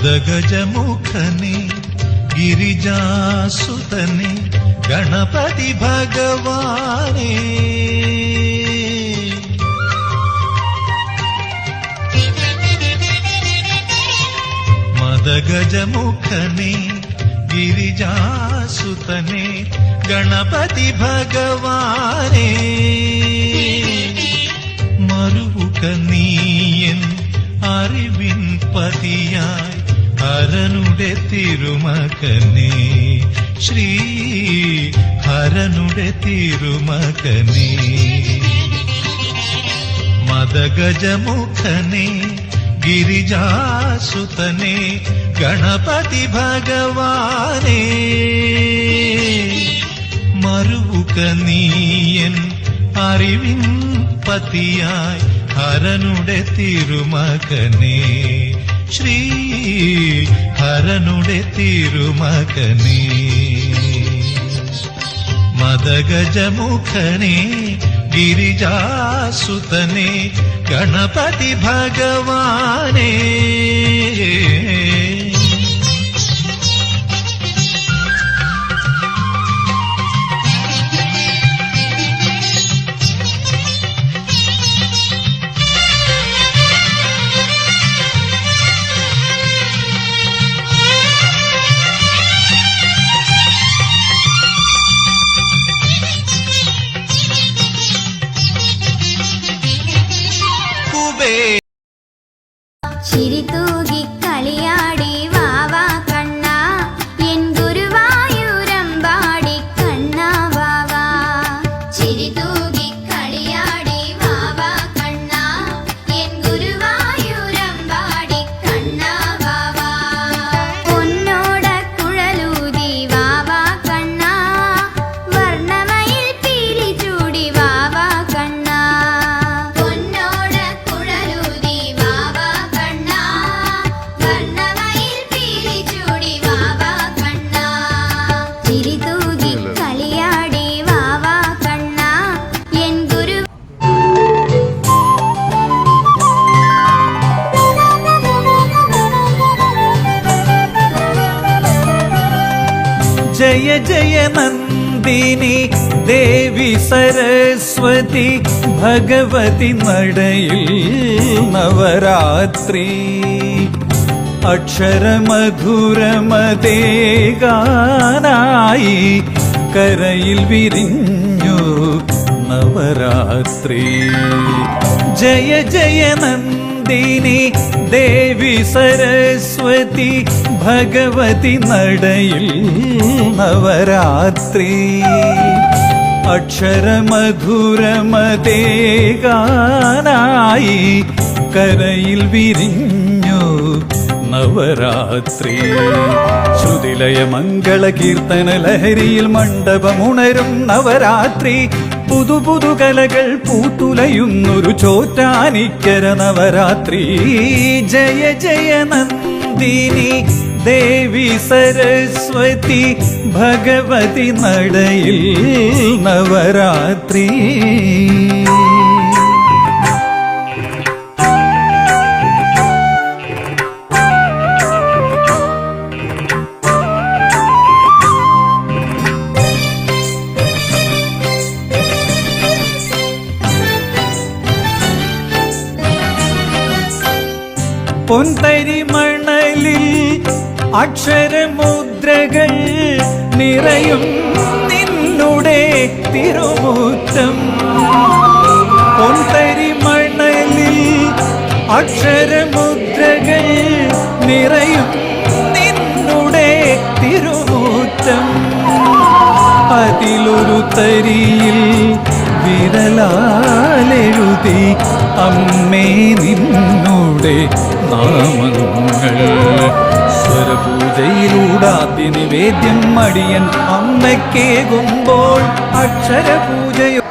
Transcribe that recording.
മദഗജമുഖനെ ഗിരിജാസുതനെ ഗണപതി ഭഗവാനേ മദഗജമുഖനെ ഗിരിജാസുതനെ ഗണപതി ഭഗവാനേ മറുവുക നീയൻ അറിവിൻ പതിയായി ഹരനുടെ തിരുമകനേ ശ്രീ ഹരനുടെ തിരുമകനേ. മദഗജമുഖനേ ഗിരിജാസുതനെ ഗണപതി ഭഗവാനേ. മറുവുക നീയൻ അറിവിൻ പതിയായി ഹരനുടെ തിരുമകനെ. ശ്രീ ഹരനുടെ തിരുമകനെ മദഗജമുഖനെ ഗിരിജാസുതനെ ഗണപതി ഭഗവാനേ ജയ ജയ നന്ദിനി ദേവി സരസ്വതി ഭഗവതി നടയിൽ നവരാത്രി. അക്ഷരമധുരമതേകാനായി കരയിൽ വിരിഞ്ഞു നവരാത്രി. ജയ ജയ നന്ദിനി ദേവി സരസ്വതി ഭഗവതി നടയിൽ നവരാത്രി. അക്ഷരമധുരമതേകാനായി കരയിൽ വിരിഞ്ഞു നവരാത്രി. ശ്രുതിലയ മംഗള കീർത്തന ലഹരിയിൽ മണ്ഡപമുണരും നവരാത്രി. പുതു പുതു കലകൾ പൂത്തുലയുന്നൊരു ചോറ്റാനിക്കര നവരാത്രി. ജയ ജയ നന്ദിനി ദേവി സരസ്വതി ഭഗവതി നടയിൽ നവരാത്രി. പൊൻതരിമണലിൽ അക്ഷരമുദ്രകൾ നിറയും നിന്നുടെ തിരുമുറ്റം. പൊൻതരിമണലിൽ അക്ഷരമുദ്രകൾ നിറയും നിന്നുടെ തിരുമുറ്റം. അതിലൊരു തരിയിൽ വിരലാലെഴുതി അമ്മേ നിന്നുടെ നാമങ്ങൾ. സ്വരപൂജയിലൂടാതി നിവേദ്യം മടിയൻ അമ്മയ്ക്കേകുമ്പോൾ അക്ഷരപൂജയോ